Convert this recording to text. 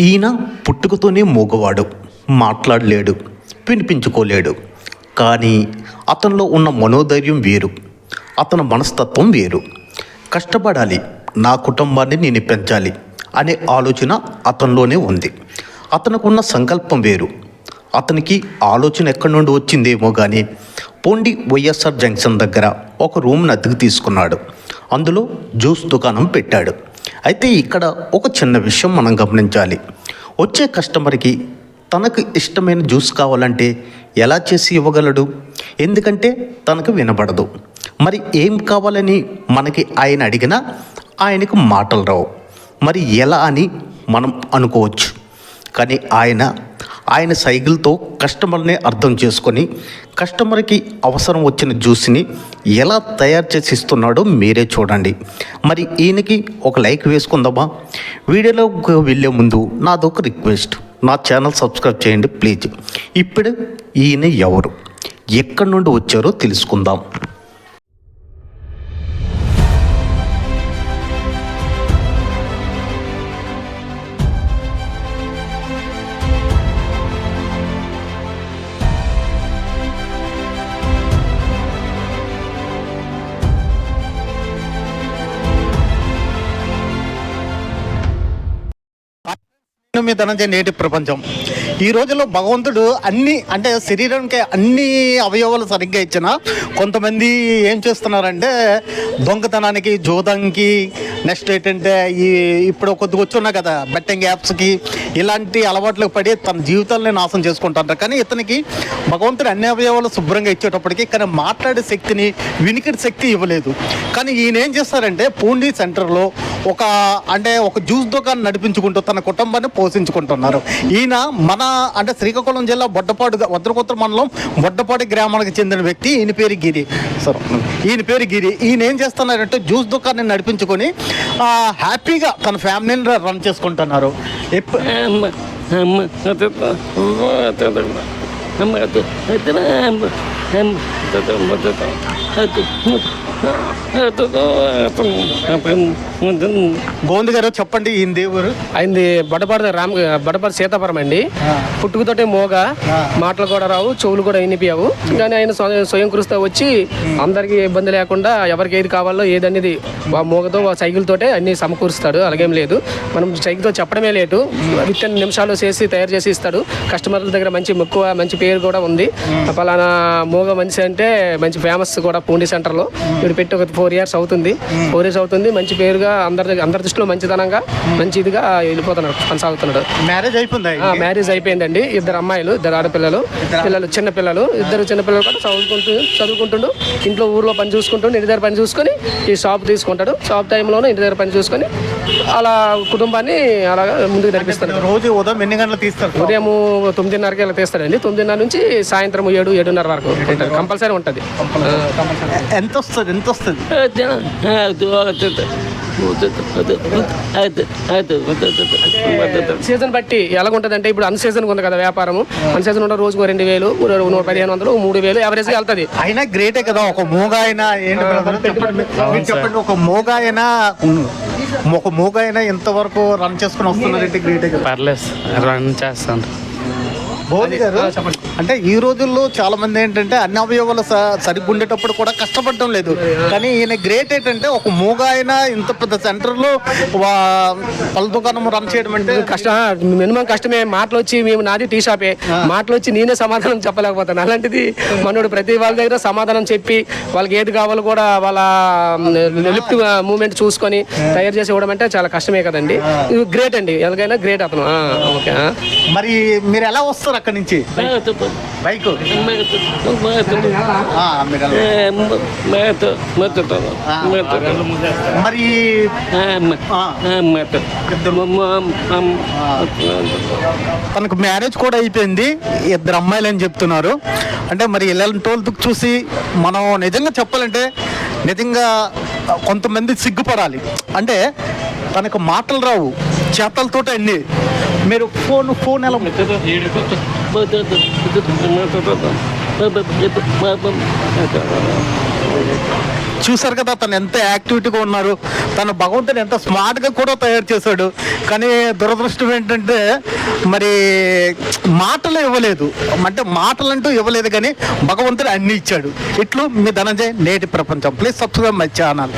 ఈయన పుట్టుకతోనే మూగవాడు మాట్లాడలేడు వినిపించుకోలేడు. కానీ అతనిలో ఉన్న మనోధైర్యం వేరు అతని మనస్తత్వం వేరు. కష్టపడాలి నా కుటుంబాన్ని నేను పెంచాలి అనే ఆలోచన అతనిలోనే ఉంది. అతనుకున్న సంకల్పం వేరు. అతనికి ఆలోచన ఎక్కడి నుండి వచ్చిందేమో కానీ పోండి వైఎస్ఆర్ జంక్షన్ దగ్గర ఒక రూమ్ని అద్దెకు తీసుకున్నాడు. అందులో జ్యూస్ దుకాణం పెట్టాడు. అయితే ఇక్కడ ఒక చిన్న విషయం మనం గమనించాలి. వచ్చే కస్టమర్కి తనకు ఇష్టమైన జ్యూస్ కావాలంటే ఎలా చేసి ఇవ్వగలడు? ఎందుకంటే తనకు వినబడదు. మరి ఏం కావాలని మనకి ఆయన అడిగినా ఆయనకు మాటలు రావు. మరి ఎలా అని మనం అనుకోవచ్చు. కానీ ఆయన ఆయన సైకిల్తో కస్టమర్ని అర్థం చేసుకొని కస్టమర్కి అవసరం వచ్చిన జ్యూస్ని ఎలా తయారు చేసి ఇస్తున్నాడో మీరే చూడండి. మరి ఈయనకి ఒక లైక్ వేసుకుందామా? వీడియోలోకి వెళ్ళే ముందు నాదొక రిక్వెస్ట్. నా ఛానల్ సబ్స్క్రైబ్ చేయండి ప్లీజ్. ఇప్పుడు ఈయన ఎవరు? ఎక్కడి నుండి వచ్చారో తెలుసుకుందాం. మీ ధనంజయ నేటి ప్రపంచం. ఈ రోజుల్లో భగవంతుడు అన్ని అంటే శరీరానికి అన్ని అవయవాలు సరిగ్గా ఇచ్చిన కొంతమంది ఏం చేస్తున్నారంటే దొంగతనానికి జోదంకి నెక్స్ట్ ఏంటంటే ఈ ఇప్పుడు కొద్దిగా వచ్చున్నా కదా బెట్టింగ్ యాప్స్కి ఇలాంటి అలవాట్లకు పడి తన జీవితాలని నాశనం చేసుకుంటారు కానీ ఇతనికి భగవంతుడు అన్ని అవయవాలు శుభ్రంగా ఇచ్చేటప్పటికి కానీ మాట్లాడే శక్తిని వినికిడి శక్తి ఇవ్వలేదు. కానీ ఈయన ఏం చేస్తారంటే పూండి సెంటర్లో ఒక అంటే ఒక జ్యూస్ దుకాణం నడిపించుకుంటూ తన కుటుంబాన్ని పోషించుకుంటున్నారు. ఈయన మన అంటే శ్రీకాకుళం జిల్లా బొడ్డపాడు వద్రకొత్త మండలం బొడ్డపాటి గ్రామానికి చెందిన వ్యక్తి. ఈయన పేరు గిరి. సార్. ఈయన పేరు గిరి. ఈయన ఏం చేస్తున్నారంటే జ్యూస్ దుకాణాన్ని నడిపించుకొని హ్యాపీగా తన ఫ్యామిలీని రన్ చేసుకుంటున్నారు. ఎప్పుడు గోవింద్ గారు చెప్పండి ఈయన దేవురు? అయింది బడపాడు రామ్ బడపాడు సీతాపురం అండి. పుట్టుకతోటే మోగ మాటలు కూడా రావు చెవులు కూడా వినిపించవు కానీ ఆయన స్వ- స్వయం కృషితో వచ్చి అందరికీ ఇబ్బంది లేకుండా ఎవరికి ఏది కావాలో ఏదనేది వా మోగతో వా సైకిల్ తోటే అన్ని సమకూరుస్తాడు. అలాగేం లేదు. మనం సైకిల్తో చెప్పడమే లేటు. విత్ ఇన్ నిమిషాలు చేసి తయారు చేసి ఇస్తాడు. కస్టమర్ల దగ్గర మంచి మక్కువ మంచి పేరు కూడా ఉంది. పలానా మోగ మనిషి అంటే మంచి ఫేమస్ కూడా పూండి సెంటర్లో. వీడు పెట్టి ఒక ఫోర్ ఇయర్స్ అవుతుంది. ఫోర్ ఇయర్స్ అవుతుంది. మంచి పేరుగా అందరి అందరి దృష్టిలో మంచిదనంగా మంచి ఇదిగా వెళ్ళిపోతున్నాడు కొనసాగుతున్నాడు. మ్యారేజ్ అయిపోయిందా మ్యారేజ్ అయిపోయిందండి. ఇద్దరు అమ్మాయిలు ఇద్దరు ఆడపిల్లలు పిల్లలు చిన్న పిల్లలు. ఇద్దరు చిన్న పిల్లలు కూడా చదువుకుంటూ చదువుకుంటుండు. ఇంట్లో ఊర్లో పని చూసుకుంటుండు ఇంటి దగ్గర పని చూసుకొని ఈ షాప్ తీసుకుంటాడు. షాప్ టైంలోనే ఇంటి దగ్గర పని చూసుకొని అలా కుటుంబాన్ని అలాగా ముందుకు నడిపిస్తాడు రోజు ఉదయం ఎన్ని గంటలు తీస్తారు? ఉదయం తొమ్మిదిన్నరకి ఇలా తీస్తాడండి తొమ్మిదిన్నర నుంచి సాయంత్రం ఏడు ఏడున్నర వరకు ఉంటుంది. కంపల్సరీ ఉంటుంది. ఎంత వస్తుంది ఎంత వస్తుంది సీజన్ బట్టి ఎలాగుంటుంది అంటే ఇప్పుడు అన్ సీజన్ ఉంది కదా వ్యాపారము. అన్ సీజన్ ఉంటే రోజుకు రెండు వేలు నూట పదిహేను వందలు మూడు వేలు యావరేజ్గా వెళ్తుంది. అయినా గ్రేటే కదా ఒక మూగ అయినా ఏంటి చెప్పండి. ఒక మూగ అయినా ఒక మూగ అయినా రన్ చేసుకుని వస్తున్నారు గ్రేటే కదా పర్లేదు రన్ చేస్తాను. గారు అంటే ఈ రోజుల్లో చాలా మంది ఏంటంటే అన్ని అవయవాలు సరిగ్గా ఉండేటప్పుడు కూడా కష్టపడటం లేదు. కానీ ఈయన గ్రేట్ ఏంటంటే ఒక మూగ అయినా ఇంత పెద్ద సెంటర్లో పళ్ళ దుకాణం రన్ చేయడం అంటే కష్టం మినిమం కష్టమే. మాటలు వచ్చి మేము నాది టీ షాపే. మాటలు వచ్చి నేనే సమాధానం చెప్పలేకపోతాను. అలాంటిది మనోడు ప్రతి వాళ్ళ దగ్గర సమాధానం చెప్పి వాళ్ళకి ఏది కావాలో కూడా వాళ్ళ లిఫ్ట్ మూమెంట్ చూసుకొని తయారు చేసి ఇవ్వడం అంటే చాలా కష్టమే కదండి. ఇది గ్రేట్ అండి. ఎలాగైనా గ్రేట్ అతను. ఓకే. మరి మీరు ఎలా వస్తారు అక్కడి నుంచి? బైక్ మీరు తనకు మ్యారేజ్ కూడా అయిపోయింది. ఇద్దరు అమ్మాయిలు అని చెప్తున్నారు. అంటే మరి ఇలాంటి వాళ్ళకి చూసి మనం నిజంగా చెప్పాలంటే నిజంగా కొంతమంది సిగ్గుపడాలి. అంటే తనకు మాటలు రావు. చేతలతో అన్ని. మీరు ఫోన్ ఫోన్ ఎలా చూసారు కదా తను ఎంత యాక్టివిటీగా ఉన్నారు. తను భగవంతుని ఎంత స్మార్ట్గా కూడా తయారు చేశాడు. కానీ దురదృష్టం ఏంటంటే మరి మాటలు ఇవ్వలేదు. అంటే మాటలు అంటూ ఇవ్వలేదు కానీ భగవంతుడు అన్ని ఇచ్చాడు. ఇట్లు మీ ధనంజయ్ నేటి ప్రపంచం. Please subscribe my channel.